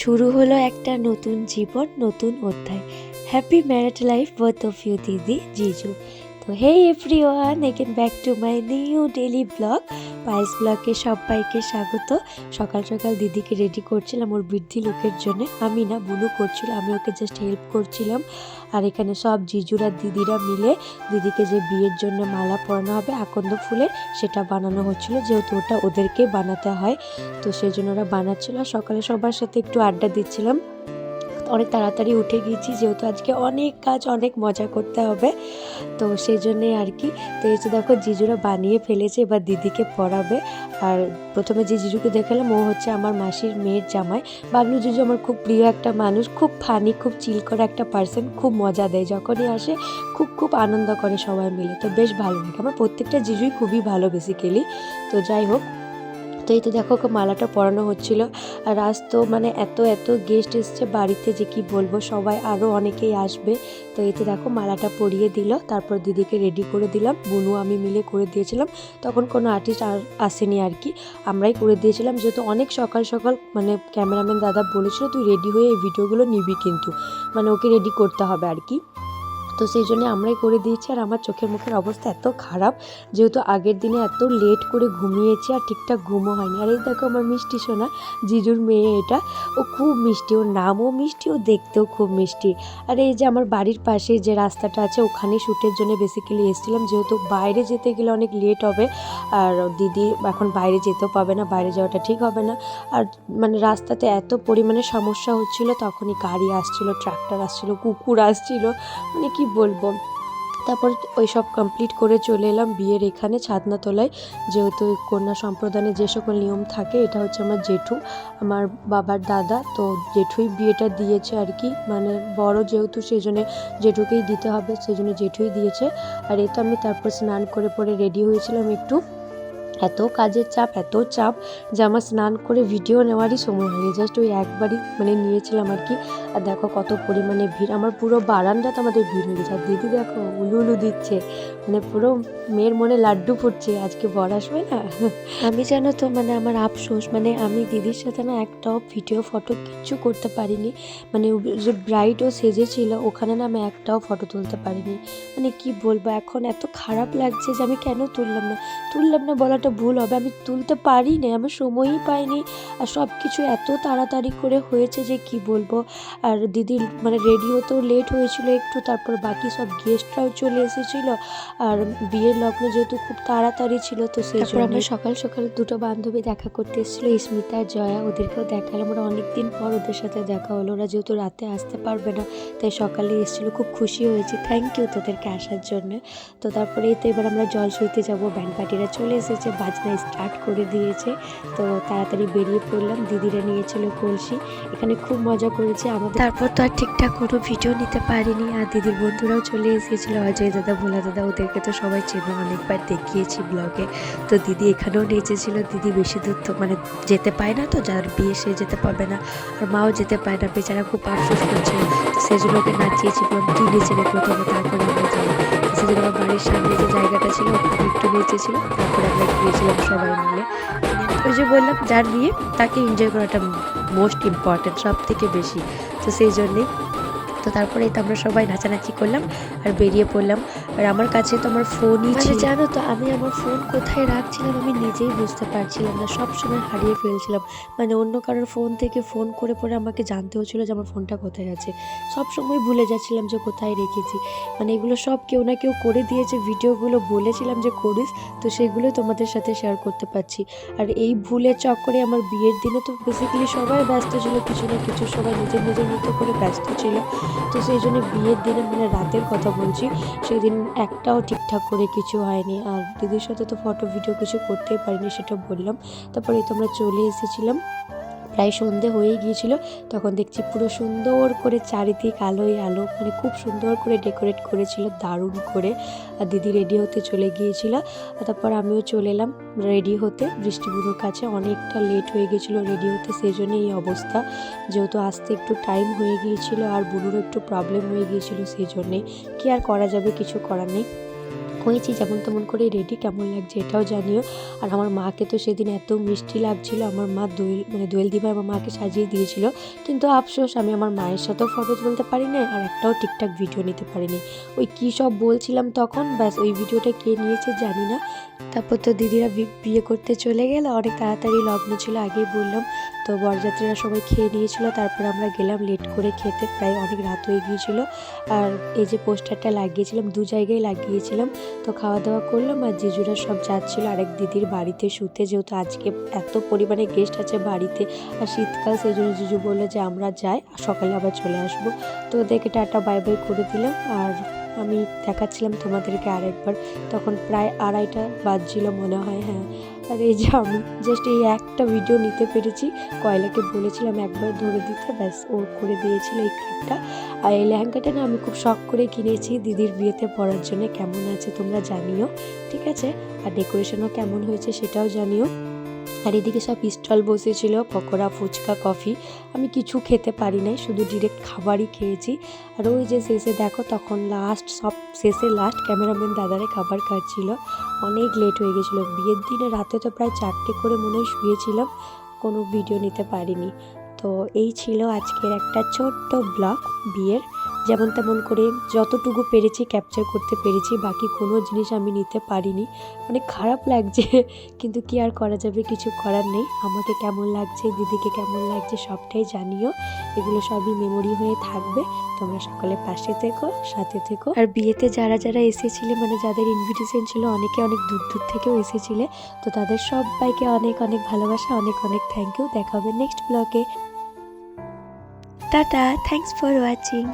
শুরু হলো একটা নতুন জীবন, নতুন অধ্যায়। Happy married life both of you দিদি, জিজু। তো hey everyone again back to my new daily blog পায়েস ব্লগে সবাইকে স্বাগত। সকাল সকাল দিদিকে রেডি করছিলাম ওর বৃদ্ধি লোকের জন্য। আমি না বুনু করছিল, আমি ওকে জাস্ট হেল্প করছিলাম। আর এখানে সব জিজুরা দিদিরা মিলে দিদিকে যে বিয়ের জন্য মালা পরানো হবে, আকন্দ ফুলের, সেটা বানানো হচ্ছিল। যেহেতু ওটা ওদেরকে বানাতে হয়, তো সেই জন্য ওরা বানাচ্ছিল। সকালে সবার সাথে একটু আড্ডা দিচ্ছিলাম। অনেক তাড়াতাড়ি উঠে গিয়েছি, যেহেতু আজকে অনেক কাজ, অনেক মজা করতে হবে। তো সেই জন্যে আর কি, তো এই দেখো জিজুরা বানিয়ে ফেলেছে, এবার দিদিকে পড়াবে। আর প্রথমে যে জিজুকে দেখালাম, ও হচ্ছে আমার মাসির মেয়ের জামাই। বাবলু জিজু আমার খুব প্রিয় একটা মানুষ, খুব ফানি খুব চিল করা একটা পার্সন খুব মজা দেয়, যখনই আসে খুব খুব আনন্দ করে সবাই মিলে। তো বেশ ভালো লাগে। আমার প্রত্যেকটা জিজুই খুবই ভালো বেসিক্যালি তো যাই হোক তো এই তো দেখো ওকে মালাটা পরানো হচ্ছিল। আর আজ তো মানে এত এত গেস্ট এসছে বাড়িতে যে কি বলব, সবাই আরও অনেকেই আসবে। তো এতে দেখো মালাটা পরিয়ে দিল, তারপর দিদিকে রেডি করে দিলাম। বুনু, আমি মিলে করে দিয়েছিলাম। তখন কোনো আর্টিস্ট আর আসেনি আর কি। আমরাই করে দিয়েছিলাম। যেহেতু অনেক সকাল সকাল মানে ক্যামেরাম্যান দাদা বলেছিল, তুই রেডি হয়ে এই ভিডিওগুলো নিবি কিন্তু। মানে ওকে রেডি করতে হবে আর কি। তো সেই জন্য আমরাই করে দিয়েছি। আর আমার চোখের মুখের অবস্থা এত খারাপ, যেহেতু আগের দিনে এত লেট করে ঘুমিয়েছি আর ঠিকঠাক ঘুমও হয়নি। আর এই দেখো আমার মিষ্টি সোনা, জিজুর মেয়ে এটা। ও খুব মিষ্টি, ওর নামও মিষ্টি, ও দেখতেও খুব মিষ্টি। আর এই যে আমার বাড়ির পাশে যে রাস্তাটা আছে ওখানে শ্যুটের জন্য বেসিক্যালি এসেছিলাম। যেহেতু বাইরে যেতে গেলে অনেক লেট হবে, আর দিদি এখন বাইরে যেতেও পাবে না, বাইরে যাওয়াটা ঠিক হবে না। আর মানে রাস্তাতে এত পরিমাণে সমস্যা হচ্ছিল, তখনই গাড়ি আসছিল ট্রাক্টর আসছিল, কুকুর আসছিল। মানে কি বলব। তারপর ওই সব কমপ্লিট করে চলে এলাম বিয়ের এখানে ছাদনাতলায়। যেহেতু কন্যা সম্প্রদানে যে সকল নিয়ম থাকে, এটা হচ্ছে আমার জেঠু, আমার বাবার দাদা। তো জেঠুই বিয়েটা দিয়েছে আর কি। মানে বড় যেহেতু সেই জন্য জেঠুকেই দিতে হবে সেই জন্য জেঠুই দিয়েছে। আর তো আমি তারপর স্নান করে পরে রেডি হয়েছিলাম একটু। এত কাজের চাপ, এত চাপ যে আমার স্নান করে ভিডিও নেওয়ারই সময় হয়নি। জাস্ট ওই একবারই মানে নিয়েছিলাম আর কি। আর দেখো কত পরিমাণে ভিড়। আমার পুরো বারান্দাতে আমাদের ভিড় হয়ে গেছে। আর দিদি দেখো উলু উলু দিচ্ছে। মানে পুরো মেয়ের মনে লাড্ডু ফুটছে। আজকে বর আসবে না? আমি জানো তো মানে আমার আফসোস মানে আমি দিদির সাথে না একটাও ভিডিও ফটো কিচ্ছু করতে পারিনি। মানে ও যে ব্রাইডও সেজেছিল, ওখানে না আমি একটাও ফটো তুলতে পারিনি। মানে কি বলব, এখন এত খারাপ লাগছে যে আমি কেন তুললাম না? তুললাম না বলাটা ভুল হবে আমি তুলতে পারি না আমি সময়ই পাইনি। আর সব কিছু এত তাড়াতাড়ি করে হয়েছে যে কি বলব? আর দিদির মানে রেডি হতেও লেট হয়েছিল একটু তারপর বাকি সব গেস্টরাও চলে এসেছিল। আর বিয়ের লগ্ন যেহেতু খুব তাড়াতাড়ি ছিল তো সেই জন্য আমরা সকাল সকাল দুটো বান্ধবী দেখা করতে এসেছিল স্মিতা আর জয়া ওদেরকেও দেখালাম। ওরা অনেক দিন পর ওদের সাথে দেখা হলো ওরা যেহেতু রাতে আসতে পারবে না তাই সকালে এসেছিল খুব খুশি হয়েছি। থ্যাংক ইউ তোদেরকে আসার জন্য। তো তারপরে তো এবার আমরা জল সইতে যাব ব্যান্ড পার্টিরা চলে এসেছে। বাজনা স্টার্ট করে দিয়েছে। তো তাড়াতাড়ি বেরিয়ে পড়লাম। দিদিরা নিয়েছিল কলসি। এখানে খুব মজা করেছে আমাদের। তারপর তো আর ঠিকঠাক কোনো ভিডিও নিতে পারিনি। আর দিদির বন্ধুরাও চলে এসেছিল। অজয় দাদা, ভোলা দাদা, ওদেরকে তো সবাই চেনো। অনেকবার দেখিয়েছি ব্লগে তো দিদি এখানেও নেচেছিল। দিদি বেশি দূর তো মানে যেতে পায় না তো, যার বিয়ে সে যেতে পারবে না। আর মাও যেতে পায় না। বেচারা খুব আফসোস করছে সেজন্য ওকে নাচিয়েছি তুই নেচে প্রথমে, তারপরে যাব আমার বাড়ির সামনে যে জায়গাটা ছিল ওখানে একটু নেচেছিল তারপরে আমরা গিয়েছিলাম সবাই মিলে। ওই যে বললাম, যার নিয়ে তাকে এনজয় করাটা মোস্ট ইম্পর্টেন্ট সব থেকে বেশি। তো সেই জন্যেই, তো তারপরে তো আমরা সবাই নাচানাচি করলাম, আর বেরিয়ে পড়লাম। আর আমার কাছে তো আমার ফোনই ছিল। জানো তো আমি আমার ফোন কোথায় রাখছিলাম আমি নিজেই বুঝতে পারছিলাম না সব সময় হারিয়ে ফেলছিলাম। মানে অন্য কারোর ফোন থেকে ফোন করে পরে আমাকে জানতে হচ্ছিল যে আমার ফোনটা কোথায় আছে। সব সময় ভুলে যাচ্ছিলাম যে কোথায় রেখেছি। মানে এগুলো সব কেউ না কেউ করে দিয়েছে ভিডিওগুলো বলেছিলাম যে করিস তো সেগুলো তোমাদের সাথে শেয়ার করতে পারছি। আর এই ভুলের চক্করে আমার বিয়ের দিনে তো বেসিক্যালি সবাই ব্যস্ত ছিল কিছু না কিছু সবাই নিজের নিজের মতো করে ব্যস্ত ছিল। তো সেই জন্য বিয়ের দিনে মানে রাতের কথা বলছি সেই দিন একটাও ঠিকঠাক করে কিছু হয়নি। আর দিদির সাথে তো ফটো ভিডিও কিছু করতেই পারিনি, সেটা বললাম। তারপরে তো আমরা চলে এসেছিলাম। প্রায় সন্ধে হয়ে গিয়েছিল, তখন দেখছি পুরো সুন্দর করে চারিদিক আলোয় আলো মানে খুব সুন্দর করে ডেকোরেট করেছিল, দারুণ করে। আর দিদি রেডি হতে চলে গিয়েছিল তারপর আমিও চলে এলাম রেডি হতে। বৃষ্টিবুড়োর কাছে অনেকটা লেট হয়ে গেছিল রেডি হতে, সেই জন্য এই অবস্থা। যেহেতু আসতে একটু টাইম হয়ে গিয়েছিল, আর বুনুরও একটু প্রবলেম হয়ে গিয়েছিল, সেই জন্যে কি আর করা যাবে, কিছু করার নেই। হয়েছি, যেমন তেমন করে রেডি, কেমন লাগছে এটাও জানিও। আর আমার মাকে তো সেদিন এত মিষ্টি লাগছিল, আমার মা দোয়েল মানে দোয়েল দিবা আমার মাকে সাজিয়ে দিয়েছিল। কিন্তু আফসোস, আমি আমার মায়ের সাথেও ফটো তুলতে পারি না আর একটাও ঠিকঠাক ভিডিও নিতে পারিনি। ওই কী সব বলছিলাম তখন, ব্যাস ওই ভিডিওটা কে নিয়েছে জানি না। তারপর তো দিদিরা বিয়ে করতে চলে গেল, অনেক তাড়াতাড়ি লগ্ন ছিল, আগেই বললাম। তো বরযাত্রীরা সবাই খেয়ে নিয়েছিল, তারপর আমরা গেলাম লেট করে খেতে, প্রায় অনেক রাত হয়ে গিয়েছিল। আর এই যে পোস্টারটা লাগিয়েছিলাম, দু জায়গায় লাগিয়েছিলাম। তো খাওয়া দাওয়া করলাম আর জিজুরা সব যাচ্ছিল আরেক দিদির বাড়িতে শুতে, যেহেতু আজকে এত পরিমাণে গেস্ট আছে বাড়িতে আর শীতকাল সেই জন্য জিজু বলল যে আমরা যাই, সকালে আবার চলে আসব। তো ওদেরকে টাটা বাই বাই করে দিলাম আর আমি দেখাচ্ছিলাম তোমাদেরকে আরেকবার। তখন প্রায় আড়াইটা বাজছিল মনে হয় হ্যাঁ। আর এই যে আমি জাস্ট এই একটা ভিডিও নিতে পেরেছি। কয়লাকে বলেছিলাম একবার ধরে দিতে, ব্যাস ও করে দিয়েছিল এই ক্লিপটা আর এই লেহেঙ্গাটা না আমি খুব শখ করে কিনেছি দিদির বিয়েতে পড়ার জন্য। কেমন আছে তোমরা জানিও, ঠিক আছে? আর ডেকোরেশনও কেমন হয়েছে সেটাও জানিও। আর এদিকে সব স্টল বসেছিল, পকোড়া, ফুচকা, কফি। আমি কিছু খেতে পারি নাই, শুধু ডিরেক্ট খাবারই খেয়েছি। আর ওই যে শেষে দেখো, তখন লাস্ট সব শেষে লাস্ট ক্যামেরাম্যান দাদারে খাবার খাচ্ছিল। অনেক লেট হয়ে গেছিল। বিয়ের দিনে রাতে তো প্রায় চারটে করে মনে হয় শুয়েছিলাম, কোনো ভিডিও নিতে পারিনি। তো এই ছিল আজকের একটা ছোট্ট ব্লগ বিয়ের। যেমন তেমন করে যতটুকু পেরেছি ক্যাপচার করতে পেরেছি, বাকি কোনো জিনিস আমি নিতে পারিনি। মানে খারাপ লাগছে, কিন্তু কি আর করা যাবে, কিছু করার নেই। আমাকে কেমন লাগছে, দিদিকে কেমন লাগছে সবটাই জানিও। এগুলো সবই মেমোরি হয়ে থাকবে। তোমরা সকলে পাশে থেকো, সাথে থেকো। আর বিয়েতে যারা যারা এসেছিলে মানে যাদের ইনভিটেশন ছিল, অনেকে অনেক দূর দূর থেকেও এসেছিলে, তো তাদের সবাইকে অনেক অনেক ভালোবাসা, অনেক অনেক থ্যাংক ইউ দেখা হবে নেক্সট ব্লগে টাটা থ্যাংকস ফর ওয়াচিং